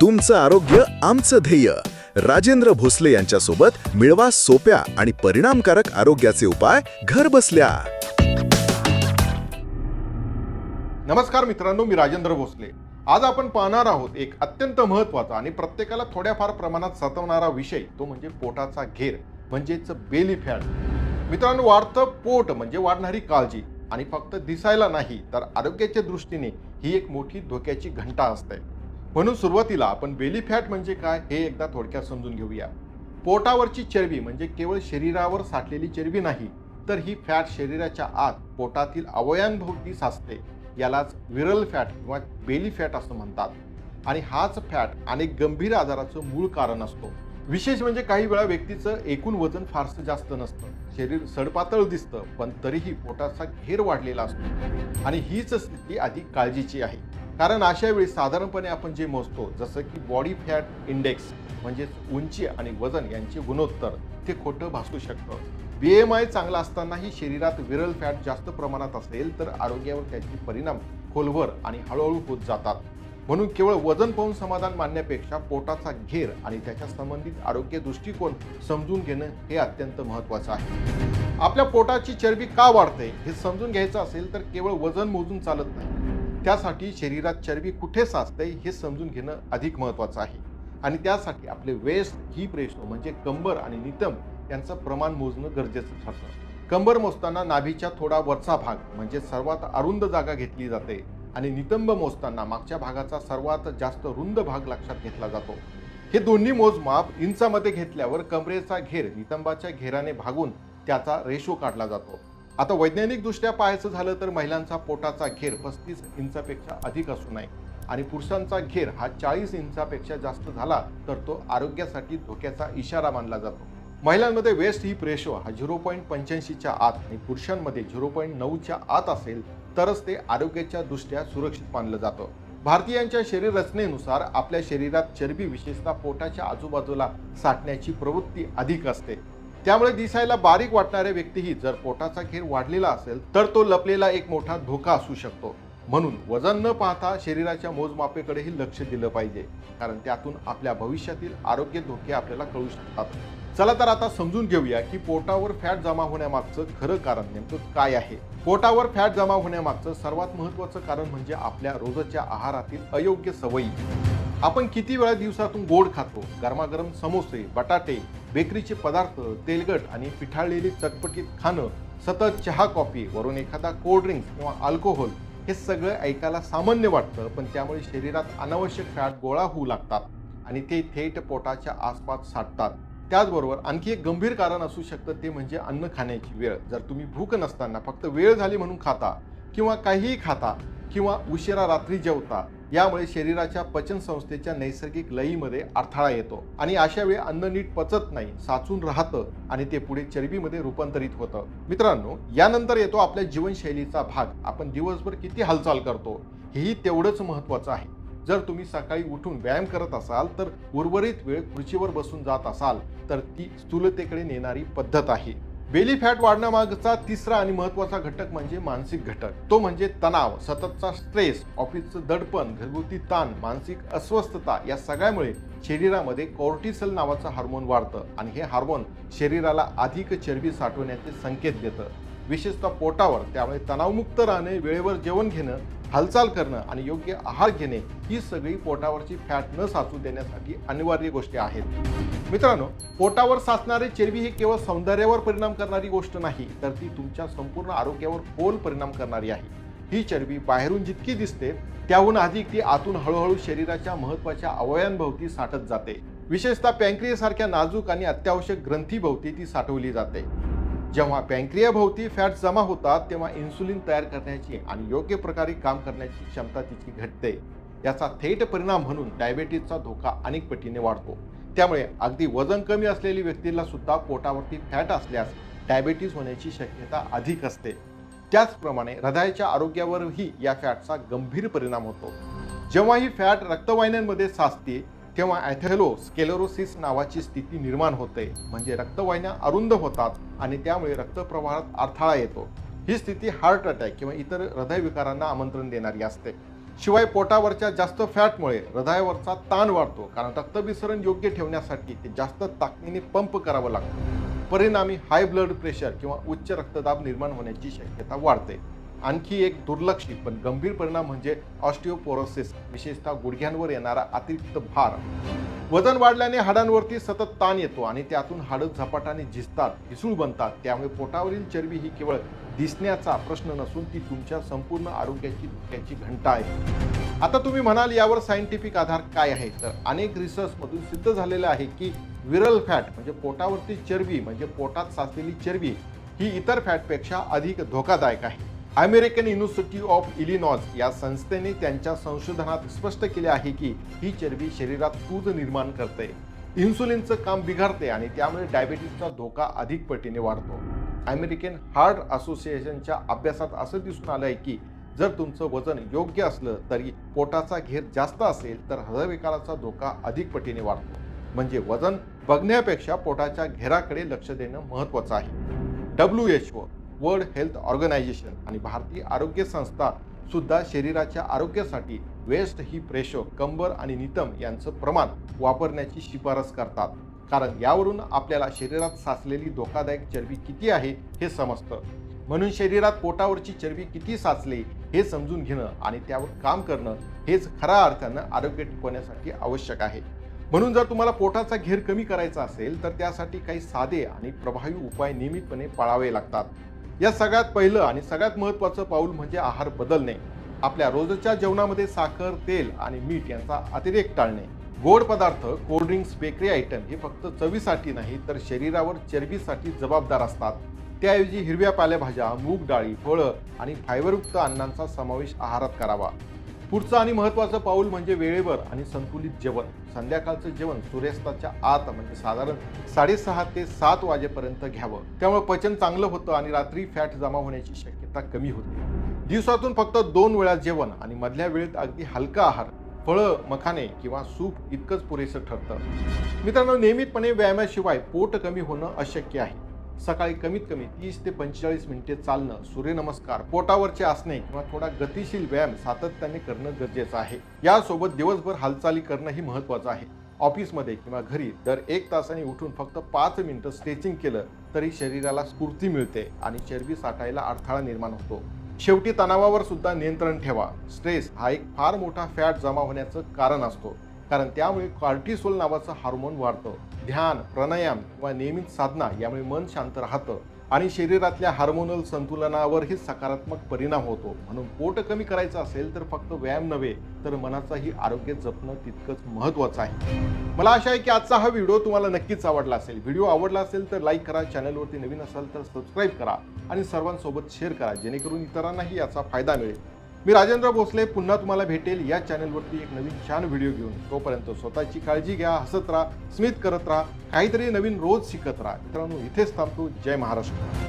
तुमचं आरोग्य आमचं ध्येय. राजेंद्र भोसले यांच्यासोबत मिळवा सोप्या आणि परिणामकारक आरोग्याचे उपाय घर बसल्या. नमस्कार मित्रांनो मी राजेंद्र भोसले. आज आपण पाहणार आहोत एक अत्यंत महत्त्वाचा आणि प्रत्येकाला थोड्याफार प्रमाणात सतवणारा विषय तो म्हणजे पोटाचा घेर म्हणजेच बेली फॅट. मित्रांनो वाढतं पोट म्हणजे वाढणारी काळजी आणि फक्त दिसायला नाही तर आरोग्याच्या दृष्टीने ही एक मोठी धोक्याची घंटा असते. म्हणून सुरुवातीला आपण बेली फॅट म्हणजे काय हे एकदा थोडक्यात समजून घेऊया. पोटावरची चरबी म्हणजे केवळ शरीरावर साठलेली चरबी नाही तर ही फॅट शरीराच्या आत पोटातील अवयांभोवती साचते. यालाच विरल फॅट किंवा बेली फॅट असं म्हणतात. आणि हाच फॅट अनेक गंभीर आजाराचं मूळ कारण असतो. विशेष म्हणजे काही वेळा व्यक्तीचं एकूण वजन फारसं जास्त नसतं. शरीर सडपातळ दिसतं पण तरीही पोटाचा घेर वाढलेला असतो. आणि हीच स्थिती अधिक काळजीची आहे. कारण अशा वेळी साधारणपणे आपण जे मोजतो जसं की बॉडी फॅट इंडेक्स म्हणजेच उंची आणि वजन यांचे गुणोत्तर ते खोटं भासू शकतं. बी एम आय चांगला असतानाही शरीरात विरल फॅट जास्त प्रमाणात असेल तर आरोग्यावर त्याचे परिणाम खोलवर आणि हळूहळू होत जातात. म्हणून केवळ वजन पाहून समाधान मानण्यापेक्षा पोटाचा घेर आणि त्याच्या संबंधित आरोग्य दृष्टिकोन समजून घेणं हे अत्यंत महत्त्वाचं आहे. आपल्या पोटाची चरबी का वाढते हे समजून घ्यायचं असेल तर केवळ वजन मोजून चालत नाही. त्यासाठी शरीरात चरबी कुठे साचते हे समजून घेणं अधिक महत्त्वाचं आहे. आणि त्यासाठी आपले वेस्ट हिप रेशो म्हणजे कंबर आणि नितंब यांचं प्रमाण मोजणं गरजेचं ठरतं. कंबर मोजताना नाभीच्या थोडा वरचा भाग म्हणजे सर्वात अरुंद जागा घेतली जाते आणि नितंब मोजताना मागच्या भागाचा सर्वात जास्त रुंद भाग लक्षात घेतला जातो. हे दोन्ही मोजमाप इंचामध्ये घेतल्यावर कमरेचा घेर नितंबाच्या घेराने भागून त्याचा रेशो काढला जातो. आता वैज्ञानिक दृष्ट्या पाहायचं झालं तर महिलांचा पोटाचा घेर पस्तीस इंचापेक्षा अधिक असू नये आणि पुरुषांचा घेर हा चाळीस इंचापेक्षा जास्त झाला तर तो आरोग्यासाठी धोक्याचा इशारा मानला जातो. महिलांमध्ये वेस्ट हिप रेशो हा झिरो पॉईंट पंच्याऐंशीच्या आत आणि पुरुषांमध्ये झिरो पॉईंट नऊच्या आत असेल तरच ते आरोग्याच्या दृष्ट्या सुरक्षित मानलं जातं. भारतीयांच्या शरीर रचनेनुसार आपल्या शरीरात चरबी विशेषतः पोटाच्या आजूबाजूला साठण्याची प्रवृत्ती अधिक असते. त्यामुळे दिसायला बारीक वाटणाऱ्या व्यक्तीही जर पोटाचा घेर वाढलेला असेल तर तो लपलेला एक मोठा धोका असू शकतो. म्हणून वजन न पाहता शरीराच्या मोजमापेकडेही लक्ष दिलं पाहिजे. कारण त्यातून आपल्या भविष्यातील आरोग्य धोके आपल्याला कळू शकतात. चला तर आता समजून घेऊया की पोटावर फॅट जमा होण्यामागचं खरं कारण नेमकं काय आहे. पोटावर फॅट जमा होण्यामागचं सर्वात महत्त्वाचं कारण म्हणजे आपल्या रोजच्या आहारातील अयोग्य सवयी. आपण किती वेळा दिवसातून गोड खातो? गरमागरम समोसे बटाटे बेकरीचे पदार्थ तेलकट आणि पिठाळलेली चटपटीत खाणं सतत चहा कॉफी वरून एखादा कोल्ड ड्रिंक्स किंवा अल्कोहोल हे सगळं ऐकायला सामान्य वाटतं पण त्यामुळे शरीरात अनावश्यक फॅट गोळा होऊ लागतात आणि ते थेट पोटाच्या आसपास साठतात. त्याचबरोबर आणखी एक गंभीर कारण असू शकतं ते म्हणजे अन्न खाण्याची वेळ. जर तुम्ही भूक नसताना फक्त वेळ झाली म्हणून खाता किंवा काहीही खाता किंवा उशिरा रात्री जेवता यामुळे शरीराच्या पचन संस्थेच्या नैसर्गिक लयीमध्ये अडथळा येतो. आणि अशा वेळी अन्न नीट पचत नाही साचून राहतं आणि ते पुढे चरबीमध्ये रूपांतरित होतं. मित्रांनो यानंतर येतो आपल्या जीवनशैलीचा भाग. आपण दिवसभर किती हालचाल करतो हेही तेवढंच महत्त्वाचं आहे. जर तुम्ही सकाळी उठून व्यायाम करत असाल तर उर्वरित वेळ खुर्चीवर बसून जात असाल तर ती स्थूलतेकडे नेणारी पद्धत आहे. बेली फॅट वाढण्यामागचा तिसरा आणि महत्त्वाचा घटक म्हणजे मानसिक घटक. तो म्हणजे तणाव सततचा स्ट्रेस ऑफिसचं दडपण घरगुती ताण मानसिक अस्वस्थता या सगळ्यामुळे शरीरामध्ये कॉर्टिसल नावाचं हार्मोन वाढतं आणि हे हार्मोन शरीराला अधिक चरबी साठवण्याचे संकेत देतं. विशेषतः पोटावर त्यामुळे तणावमुक्त राहणे वेळेवर जेवण घेणं हालचाल करणं आणि योग्य आहार घेणे ही सगळी पोटावरची फॅट न साचू देण्यासाठी अनिवार्य गोष्टी आहेत. मित्रांनो पोटावर साचणारे चरबी ही केवळ सौंदर्यावर परिणाम करणारी गोष्ट नाही तर ती तुमच्या संपूर्ण आरोग्यावर खोल परिणाम करणारी आहे. ही चरबी बाहेरून जितकी दिसते त्याहून अधिक ती आतून हळूहळू शरीराच्या महत्त्वाच्या अवयांभोवती साठत जाते. विशेषतः पँक्रियासारख्या नाजूक आणि अत्यावश्यक ग्रंथीभोवती ती साठवली जाते. जेव्हा पँक्रियाभोवती फॅट जमा होतात तेव्हा इन्सुलिन तयार करण्याची आणि योग्य प्रकारे काम करण्याची क्षमता तिची घटते. याचा थेट परिणाम म्हणून डायबेटीजचा धोका अनेक पटीने वाढतो. त्यामुळे अगदी वजन कमी असलेली व्यक्तीला सुद्धा पोटावरती फॅट असल्यास डायबेटीज होण्याची शक्यता अधिक असते. त्याचप्रमाणे हृदयाच्या आरोग्यावरही या फॅटचा गंभीर परिणाम होतो. जेव्हा ही फॅट रक्तवाहिन्यांमध्ये साचते तेव्हा ॲथेरोस्केलेरोसिस नावाची स्थिती निर्माण होते. म्हणजे रक्तवाहिन्या अरुंद होतात आणि त्यामुळे रक्तप्रवाहात अडथळा येतो. ही स्थिती हार्ट अटॅक किंवा इतर हृदयविकारांना आमंत्रण देणारी असते. शिवाय पोटावरच्या जास्त फॅटमुळे हृदयावरचा ताण वाढतो. कारण रक्तभिसरण योग्य ठेवण्यासाठी ते जास्त ताकदीने पंप करावं लागतं. परिणामी हाय ब्लड प्रेशर किंवा उच्च रक्तदाब निर्माण होण्याची शक्यता वाढते. आणखी एक दुर्लक्षित पण गंभीर परिणाम म्हणजे ऑस्टिओपोरोसिस विशेषतः गुडघ्यांवर येणारा अतिरिक्त भार. वजन वाढल्याने हाडांवरती सतत ताण येतो आणि त्यातून हाडं झपाटाने झिजतात ठिसूळ बनतात. त्यामुळे पोटावरील चरबी ही केवळ दिसण्याचा प्रश्न नसून ती तुमच्या संपूर्ण आरोग्याची धोक्याची घंटा आहे. आता तुम्ही म्हणाल यावर सायंटिफिक आधार काय आहे? तर अनेक रिसर्चमधून सिद्ध झालेलं आहे की विरल फॅट म्हणजे पोटावरती चरबी म्हणजे पोटात साचलेली चरबी ही इतर फॅटपेक्षा अधिक धोकादायक आहे. अमेरिकन युनिव्हर्सिटी ऑफ इलिनॉज या संस्थेने त्यांच्या संशोधनात स्पष्ट केले आहे की ही चरबी शरीरात तूज निर्माण करते. इन्सुलिनचं काम बिघडते आणि त्यामुळे डायबेटीसचा धोका अधिक पटीने वाढतो. अमेरिकन हार्ट असोसिएशनच्या अभ्यासात असं दिसून आलं आहे की जर तुमचं वजन योग्य असलं तरी पोटाचा घेर जास्त असेल तर हृदयविकाराचा धोका अधिक पटीने वाढतो. म्हणजे वजन बघण्यापेक्षा पोटाच्या घेराकडे लक्ष देणं महत्त्वाचं आहे. W H O world health organisation आणि भारतीय आरोग्य संस्था सुद्धा शरीराच्या आरोग्यासाठी वेस्ट ही प्रेशो कंबर आणि नितम यांचं प्रमाण वापरण्याची शिफारस करतात. कारण यावरून आपल्याला शरीरात साचलेली धोकादायक चरबी किती आहे हे समजतं. म्हणून शरीरात पोटावरची चरबी किती साचली हे समजून घेणं आणि त्यावर काम करणं हेच खऱ्या अर्थानं आरोग्य टिकवण्यासाठी आवश्यक आहे. म्हणून जर तुम्हाला पोटाचा घेर कमी करायचा असेल तर त्यासाठी काही साधे आणि प्रभावी उपाय नियमितपणे पाळावे लागतात. या सगळ्यात पहिलं आणि सगळ्यात महत्त्वाचं पाऊल म्हणजे आहार बदलणे. आपल्या रोजच्या जेवणामध्ये साखर तेल आणि मीठ यांचा अतिरेक टाळणे. गोड पदार्थ कोल्ड्रिंक्स बेकरी आयटम हे फक्त चवीसाठी नाही तर शरीरावर चरबीसाठी जबाबदार असतात. त्याऐवजी हिरव्या पालेभाज्या मूग डाळी फळं आणि फायबरयुक्त अन्नांचा समावेश आहारात करावा. पुढचं आणि महत्त्वाचं पाऊल म्हणजे वेळेवर आणि संतुलित जेवण. संध्याकाळचं जेवण सूर्यास्ताच्या आत म्हणजे साधारण साडेसहा ते सात वाजेपर्यंत घ्यावं. त्यामुळे पचन चांगलं होतं आणि रात्री फॅट जमा होण्याची शक्यता कमी होते. दिवसातून फक्त दोन वेळा जेवण आणि मधल्या वेळेत अगदी हलका आहार फळं मखाने किंवा सूप इतकंच पुरेसं ठरतं. मित्रांनो नियमितपणे व्यायामाशिवाय पोट कमी होणं अशक्य आहे. सकाळी कमीत कमी तीस ते पंचेचाळीस मिनिटे चालणं सूर्यनमस्कार पोटावरचे असणे किंवा थोडा गतिशील व्यायाम सातत्याने करणं गरजेचं आहे. यासोबत दिवसभर हालचाली करणंही महत्त्वाचं आहे. ऑफिसमध्ये किंवा घरी दर एक तासाने उठून फक्त पाच मिनिटं स्ट्रेचिंग केलं तरी शरीराला स्फूर्ती मिळते आणि चरबी साठायला अडथळा निर्माण होतो. शेवटी तणावावर सुद्धा नियंत्रण ठेवा. स्ट्रेस हा एक फार मोठा फॅट जमा होण्याचं कारण असतो. कारण त्यामुळे कॉर्टिसोल नावाचं हार्मोन वाढतं. ध्यान प्राणायाम किंवा नियमित साधना यामुळे मन शांत राहतं आणि शरीरातल्या हार्मोनल संतुलनावरही सकारात्मक परिणाम होतो. म्हणून पोट कमी करायचं असेल तर फक्त व्यायाम नव्हे तर मनाचाही आरोग्य जपणं तितकंच महत्त्वाचं आहे. मला आशा आहे की आजचा हा व्हिडिओ तुम्हाला नक्कीच आवडला असेल. व्हिडिओ आवडला असेल तर लाईक करा चॅनलवरती नवीन असाल तर सबस्क्राईब करा आणि सर्वांसोबत शेअर करा जेणेकरून इतरांनाही याचा फायदा मिळेल. मी राजेंद्र भोसले पुन्हा तुम्हाला भेटेल या चॅनलवरती एक नवीन छान व्हिडिओ घेऊन. तोपर्यंत स्वतःची काळजी घ्या हसत राहा स्मित करत राहा काहीतरी नवीन रोज शिकत राहा. मित्रांनो इथेच थांबतो. जय महाराष्ट्र.